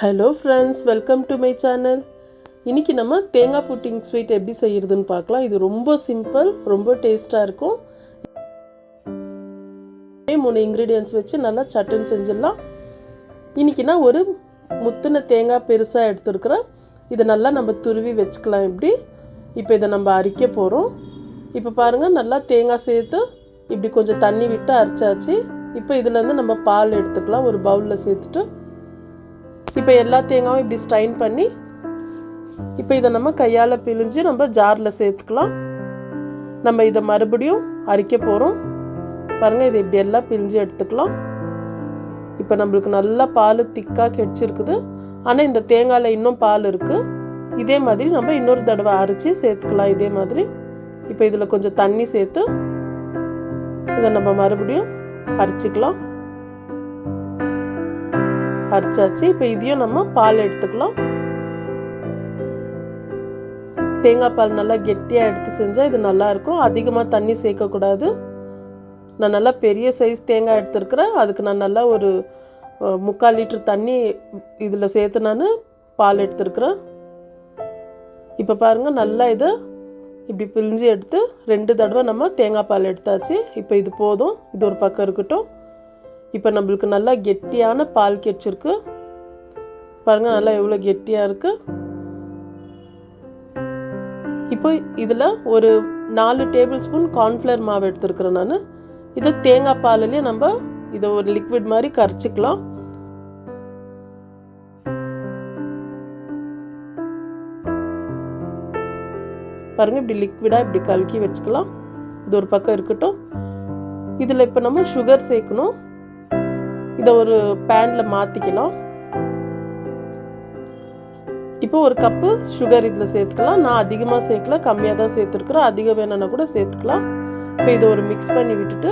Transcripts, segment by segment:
Hello friends welcome to my channel இன்றைக்கி நம்ம தேங்காய் புட்டிங் ஸ்வீட் எப்படி செய்கிறதுன்னு பார்க்கலாம். இது ரொம்ப சிம்பிள் ரொம்ப டேஸ்ட்டாக இருக்கும். மூணு இன்க்ரீடியன்ஸ் வச்சு நல்லா சட்டுன்னு செஞ்சிடலாம். இன்றைக்கி நான் ஒரு முத்தின தேங்காய் பெருசாக எடுத்துருக்குறேன். இதை நல்லா நம்ம துருவி வச்சுக்கலாம் எப்படி இப்போ இதை நம்ம அரிக்க போகிறோம் இப்போ பாருங்கள் நல்லா தேங்காய் சேர்த்து இப்படி கொஞ்சம் தண்ணி விட்டு அரைச்சாச்சு. இப்போ இதுலேருந்து நம்ம பால் எடுத்துக்கலாம். ஒரு பவுலில் சேர்த்துட்டு இப்போ எல்லா தேங்காயும் இப்படி ஸ்ட்ரைன் பண்ணி இப்போ இதை நம்ம கையால் பிழிஞ்சு நம்ம ஜாரில் சேர்த்துக்கலாம். நம்ம இதை மறுபடியும் அரிக்க போகிறோம் பாருங்கள் இதை இப்படி எல்லாம் பிழிஞ்சு எடுத்துக்கலாம். இப்போ நம்மளுக்கு நல்லா பால் திக்காக கிடச்சிருக்குது. ஆனால் இந்த தேங்காயில் இன்னும் பால் இருக்குது இதே மாதிரி நம்ம இன்னொரு தடவை அரைச்சி சேர்த்துக்கலாம் இதே மாதிரி. இப்போ இதில் கொஞ்சம் தண்ணி சேர்த்து இதை நம்ம மறுபடியும் அரைச்சிக்கலாம். அரைச்சாச்சு இப்போ இதையும் நம்ம பால் எடுத்துக்கலாம். தேங்காய் பால் நல்லா கெட்டியாக எடுத்து செஞ்சால் இது நல்லாயிருக்கும் அதிகமாக தண்ணி சேர்க்கக்கூடாது. நான் நல்லா பெரிய சைஸ் தேங்காய் எடுத்துருக்குறேன். அதுக்கு நான் நல்லா ஒரு முக்கால் லிட்டர் தண்ணி இதில் சேர்த்து நான் பால் எடுத்துருக்குறேன். இப்போ பாருங்கள் நல்லா இதை இப்படி பிழிஞ்சு எடுத்து ரெண்டு தடவை நம்ம தேங்காய் பால் எடுத்தாச்சு. இப்போ இது போதும். இது ஒரு பக்கம் இருக்கட்டும். இப்போ நம்மளுக்கு நல்லா கெட்டியான பால் கிடச்சிருக்கு பாருங்கள் நல்லா எவ்வளோ கெட்டியாக இருக்குது இப்போ இதில் ஒரு நாலு டேபிள் ஸ்பூன் கார்ன்ஃப்ளவர் மாவு எடுத்துருக்குறேன் நான். இதை தேங்காய் பாலிலே நம்ம இதை ஒரு லிக்விட் மாதிரி கரைச்சிக்கலாம். பாருங்கள் இப்படி லிக்விடாக இப்படி கலக்கி வச்சுக்கலாம். இது ஒரு பக்கம் இருக்கட்டும். இதில் இப்போ நம்ம சுகர் சேர்க்கணும். இதை ஒரு பேனில் மாற்றிக்கலாம் இப்போ ஒரு கப்பு சுகர் இதில் சேர்த்துக்கலாம். நான் அதிகமாக சேர்க்கல கம்மியாக தான் சேர்த்துருக்குறேன். அதிகம் வேணும்னா கூட சேர்த்துக்கலாம். இப்போ இதை ஒரு மிக்ஸ் பண்ணி விட்டுட்டு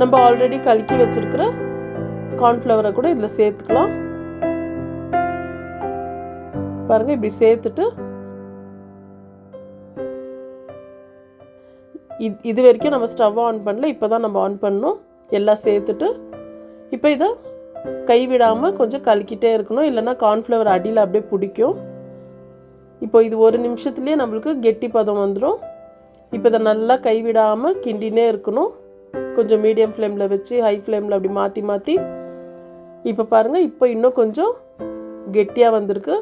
நம்ம ஆல்ரெடி கலக்கி வச்சுருக்கிற கார்ன்ஃப்ளவரை கூட இதில் சேர்த்துக்கலாம். பாருங்கள் இப்படி சேர்த்துட்டு இது வரைக்கும் நம்ம ஸ்டவ் ஆன் பண்ணல. இப்போ தான் நம்ம ஆன் பண்ணணும். எல்லாம் சேர்த்துட்டு இப்போ இதை கைவிடாமல் கொஞ்சம் கலக்கிட்டே இருக்கணும். இல்லைன்னா கார்ன்ஃப்ளவர் அடியில் அப்படியே பிடிக்கும். இப்போ இது ஒரு நிமிஷத்துலேயே நம்மளுக்கு கெட்டி பதம் வந்துடும் இப்போ இதை நல்லா கைவிடாமல் கிண்டினே இருக்கணும். கொஞ்சம் மீடியம் ஃப்ளேமில் வச்சு ஹை ஃப்ளேமில் அப்படி மாற்றி மாற்றி இப்போ பாருங்கள் இப்போ இன்னும் கொஞ்சம் கெட்டியாக வந்திருக்கு.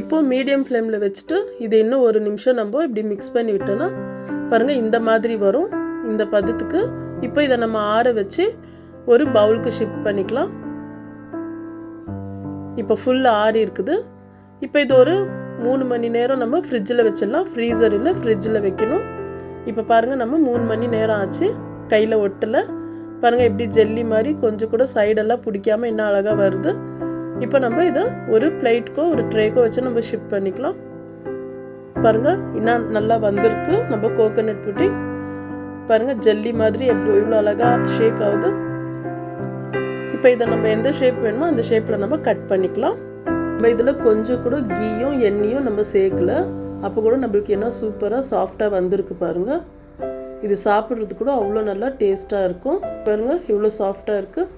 இப்போ மீடியம் ஃப்ளேமில் வச்சுட்டு இதை இன்னும் ஒரு நிமிஷம் நம்ம இப்படி மிக்ஸ் பண்ணி விட்டோன்னா பாருங்கள் இந்த மாதிரி வரும். இந்த பதத்துக்கு இப்போ இதை நம்ம ஆற வச்சு ஒரு பவுலுக்கு ஷிஃப்ட் பண்ணிக்கலாம். இப்போ ஃபுல் ஆறி இருக்குது. இப்போ இது ஒரு மூணு மணி நேரம் நம்ம ஃப்ரிட்ஜில் வச்சிடலாம். ஃப்ரீசர் இல்லை ஃப்ரிட்ஜில் வைக்கணும். இப்போ பாருங்கள் நம்ம மூணு மணி நேரம் ஆச்சு. கையில் ஒட்டலை. பாருங்கள் எப்படி ஜெல்லி மாதிரி கொஞ்சம் கூட சைடெல்லாம் பிடிக்காமல் இன்னும் அழகாக வருது. இப்போ நம்ம இதை ஒரு பிளேட்க்கோ ஒரு ட்ரேக்கோ வச்சு நம்ம ஷிஃப்ட் பண்ணிக்கலாம். பாருங்கள் இன்னும் நல்லா வந்திருக்கு. நம்ம கோகோனட் புட்டி. பாருங்கள் ஜெல்லி மாதிரி எப்படி இவ்வளோ அழகாக ஷேக் ஆகுது. இப்போ இதை நம்ம எந்த ஷேப் வேணுமோ அந்த ஷேப்பில் நம்ம கட் பண்ணிக்கலாம். நம்ம இதில் கொஞ்சம் கூட கீயும் எண்ணெயும் நம்ம சேர்க்கல. அப்போ கூட நம்மளுக்கு என்ன சூப்பராக சாஃப்டாக வந்திருக்கு பாருங்கள் இது சாப்பிட்றது கூட அவ்வளோ நல்லா டேஸ்ட்டாக இருக்கும். பாருங்கள் இவ்வளோ சாஃப்டாக இருக்குது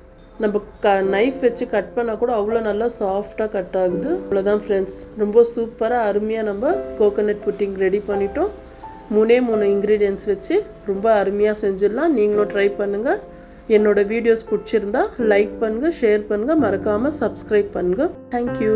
நம்ம க நைஃப் வச்சு கட் பண்ணால் கூட அவ்வளோ நல்லா சாஃப்டாக கட் ஆகுது. அவ்வளோதான் ஃப்ரெண்ட்ஸ் ரொம்ப சூப்பராக அருமையாக நம்ம கோகோனட் புட்டிங் ரெடி பண்ணிட்டோம். மூணே மூணு இன்க்ரீடியன்ஸ் வச்சு ரொம்ப அருமையாக செஞ்சிடலாம். நீங்களும் ட்ரை பண்ணுங்கள் என்னோடய வீடியோஸ் பிடிச்சிருந்தா லைக் பண்ணுங்கள் ஷேர் பண்ணுங்கள் மறக்காமல் சப்ஸ்கிரைப் பண்ணுங்கள் தேங்க்யூ